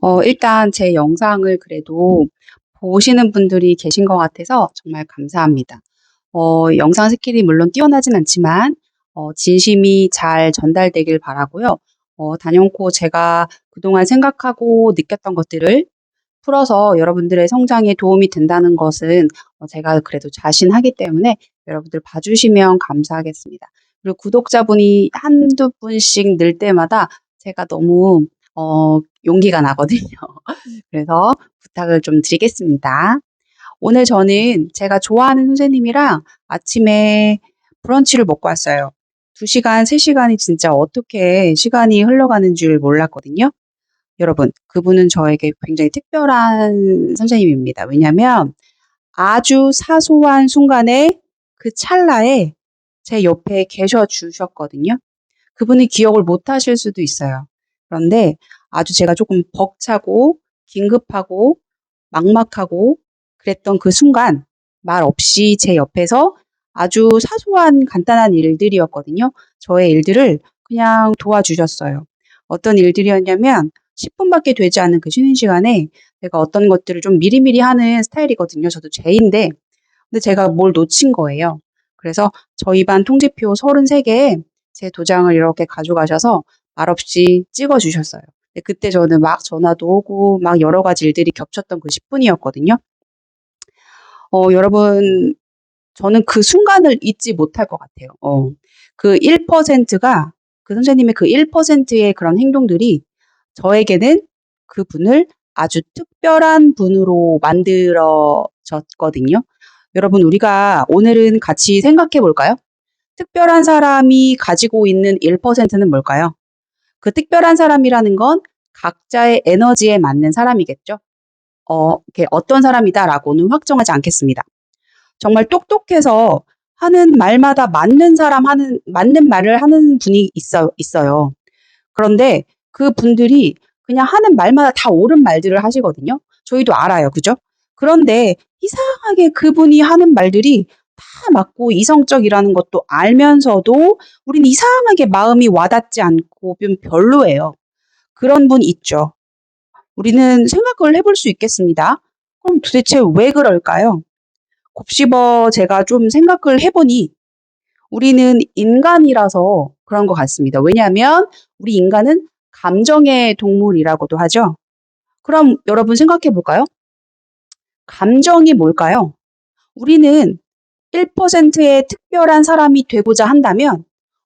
어, 일단 제 영상을 그래도 보시는 분들이 계신 것 같아서 정말 감사합니다. 어, 영상 스킬이 물론 뛰어나진 않지만, 어, 진심이 잘 전달되길 바라고요. 어, 단연코 제가 그동안 생각하고 느꼈던 것들을 풀어서 여러분들의 성장에 도움이 된다는 것은 어, 제가 그래도 자신하기 때문에 여러분들 봐주시면 감사하겠습니다. 그리고 구독자분이 한두 분씩 늘 때마다 제가 너무 어, 용기가 나거든요. 그래서 부탁을 좀 드리겠습니다. 오늘 저는 제가 좋아하는 선생님이랑 아침에 브런치를 먹고 왔어요. 2시간, 3시간이 진짜 어떻게 시간이 흘러가는 줄 몰랐거든요. 여러분, 그분은 저에게 굉장히 특별한 선생님입니다. 왜냐면 아주 사소한 순간에 그 찰나에 제 옆에 계셔 주셨거든요. 그분이 기억을 못 하실 수도 있어요. 그런데 아주 제가 조금 벅차고 긴급하고 막막하고 그랬던 그 순간 말 없이 제 옆에서 아주 사소한 간단한 일들이었거든요. 저의 일들을 그냥 도와주셨어요. 어떤 일들이었냐면 10분밖에 되지 않은 그 쉬는 시간에 제가 어떤 것들을 좀 미리미리 하는 스타일이거든요. 저도 제인데 근데 제가 뭘 놓친 거예요. 그래서 저희 반 통지표 33개에 제 도장을 이렇게 가져가셔서 말 없이 찍어 주셨어요. 그때 저는 막 전화도 오고 막 여러 가지 일들이 겹쳤던 그 10분이었거든요. 어, 여러분, 저는 그 순간을 잊지 못할 것 같아요. 어, 그 1%가, 그 선생님의 그 1%의 그런 행동들이 저에게는 그 분을 아주 특별한 분으로 만들어졌거든요. 여러분, 우리가 오늘은 같이 생각해 볼까요? 특별한 사람이 가지고 있는 1%는 뭘까요? 그 특별한 사람이라는 건 각자의 에너지에 맞는 사람이겠죠. 어, 어떤 사람이다라고는 확정하지 않겠습니다. 정말 똑똑해서 하는 말마다 맞는 사람 하는 맞는 말을 하는 분이 있어 있어요. 그런데 그 분들이 그냥 하는 말마다 다 옳은 말들을 하시거든요. 저희도 알아요. 그죠? 그런데 이상하게 그분이 하는 말들이 다 맞고 이성적이라는 것도 알면서도 우린 이상하게 마음이 와닿지 않고 좀 별로예요. 그런 분 있죠. 우리는 생각을 해볼 수 있겠습니다. 그럼 도대체 왜 그럴까요? 곱씹어 제가 좀 생각을 해보니 우리는 인간이라서 그런 것 같습니다. 왜냐하면 우리 인간은 감정의 동물이라고도 하죠. 그럼 여러분 생각해 볼까요? 감정이 뭘까요? 우리는 1%의 특별한 사람이 되고자 한다면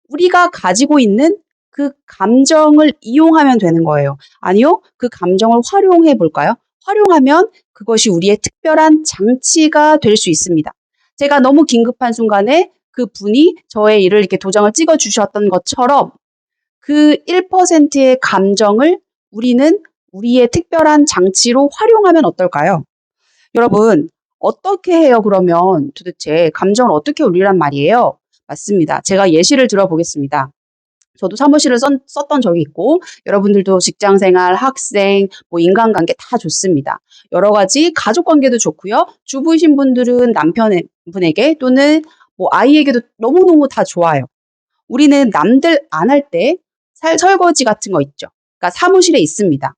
우리가 가지고 있는 그 감정을 이용하면 되는 거예요. 아니요, 그 감정을 활용해 볼까요? 활용하면 그것이 우리의 특별한 장치가 될 수 있습니다. 제가 너무 긴급한 순간에 그 분이 저의 일을 이렇게 도장을 찍어 주셨던 것처럼 그 1%의 감정을 우리는 우리의 특별한 장치로 활용하면 어떨까요? 여러분, 어떻게 해요, 그러면 도대체 감정을 어떻게 올리란 말이에요? 맞습니다. 제가 예시를 들어보겠습니다. 저도 사무실을 썼, 썼던 적이 있고 여러분들도 직장 생활, 학생, 뭐 인간관계 다 좋습니다. 여러 가지 가족 관계도 좋고요. 주부이신 분들은 남편분에게 또는 뭐 아이에게도 너무너무 다 좋아요. 우리는 남들 안 할때 설거지 같은 거 있죠. 그러니까 사무실에 있습니다.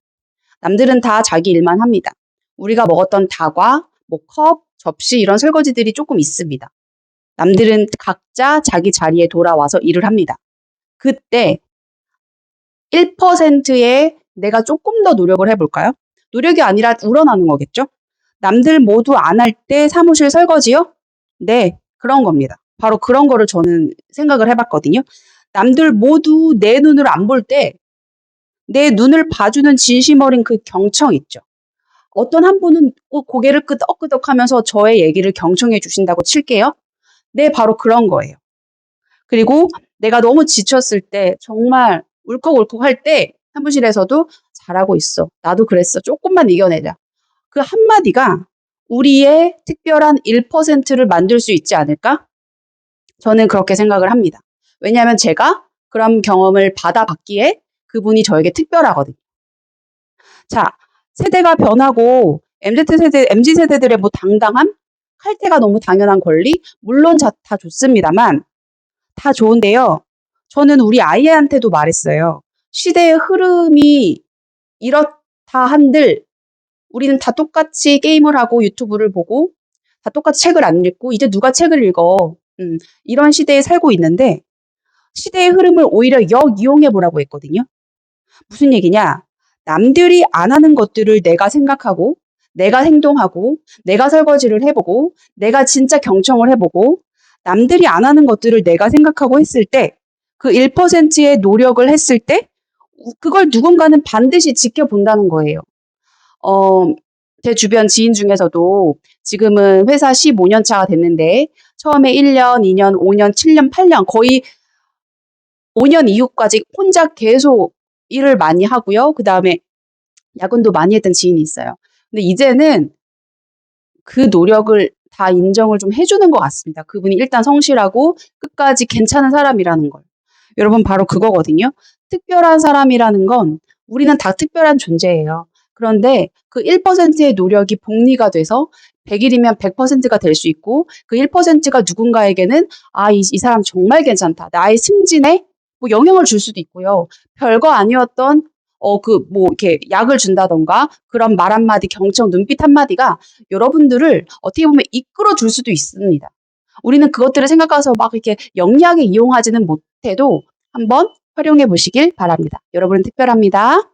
남들은 다 자기 일만 합니다. 우리가 먹었던 다과, 뭐 컵, 접시 이런 설거지들이 조금 있습니다. 남들은 각자 자기 자리에 돌아와서 일을 합니다. 그때 1%의 내가 조금 더 노력을 해볼까요? 노력이 아니라 우러나는 거겠죠? 남들 모두 안 할 때 사무실 설거지요? 네, 그런 겁니다. 바로 그런 거를 저는 생각을 해봤거든요. 남들 모두 내 눈을 안 볼 때 내 눈을 봐주는 진심 어린 그 경청 있죠. 어떤 한 분은 고개를 끄덕끄덕 하면서 저의 얘기를 경청해 주신다고 칠게요. 네, 바로 그런 거예요. 그리고 내가 너무 지쳤을 때 정말 울컥울컥 할 때 사무실에서도 잘하고 있어. 나도 그랬어. 조금만 이겨내자. 그 한마디가 우리의 특별한 1%를 만들 수 있지 않을까? 저는 그렇게 생각을 합니다. 왜냐하면 제가 그런 경험을 받아봤기에 그분이 저에게 특별하거든요. 자, 세대가 변하고 MZ세대, MZ세대들의 뭐 당당함? 칼퇴가 너무 당연한 권리? 물론 다 좋습니다만 다 좋은데요. 저는 우리 아이한테도 말했어요. 시대의 흐름이 이렇다 다 한들 우리는 다 똑같이 게임을 하고 유튜브를 보고 다 똑같이 책을 안 읽고 이제 누가 책을 읽어. 음, 이런 시대에 살고 있는데 시대의 흐름을 오히려 역이용해 보라고 했거든요. 무슨 얘기냐? 남들이 안 하는 것들을 내가 생각하고 내가 행동하고 내가 설거지를 해보고 내가 진짜 경청을 해보고 남들이 안 하는 것들을 내가 생각하고 했을 때 그 1%의 노력을 했을 때 그걸 누군가는 반드시 지켜본다는 거예요. 어, 제 주변 지인 중에서도 지금은 회사 15년 차가 됐는데 처음에 1년, 2년, 5년, 7년, 8년 거의 5년 이후까지 혼자 계속 일을 많이 하고요. 그 다음에 야근도 많이 했던 지인이 있어요. 근데 이제는 그 노력을 다 인정을 좀 해주는 것 같습니다. 그분이 일단 성실하고 끝까지 괜찮은 사람이라는 걸. 여러분 바로 그거거든요. 특별한 사람이라는 건 우리는 다 특별한 존재예요. 그런데 그 1%의 노력이 복리가 돼서 100일이면 100%가 될 수 있고 그 1%가 누군가에게는 아, 이, 이 사람 정말 괜찮다. 나의 승진에 뭐 영향을 줄 수도 있고요. 별거 아니었던 어, 그, 뭐, 이렇게 약을 준다던가 그런 말 한마디, 경청, 눈빛 한마디가 여러분들을 어떻게 보면 이끌어 줄 수도 있습니다. 우리는 그것들을 생각해서 막 이렇게 영리하게 이용하지는 못해도 한번 활용해 보시길 바랍니다. 여러분은 특별합니다.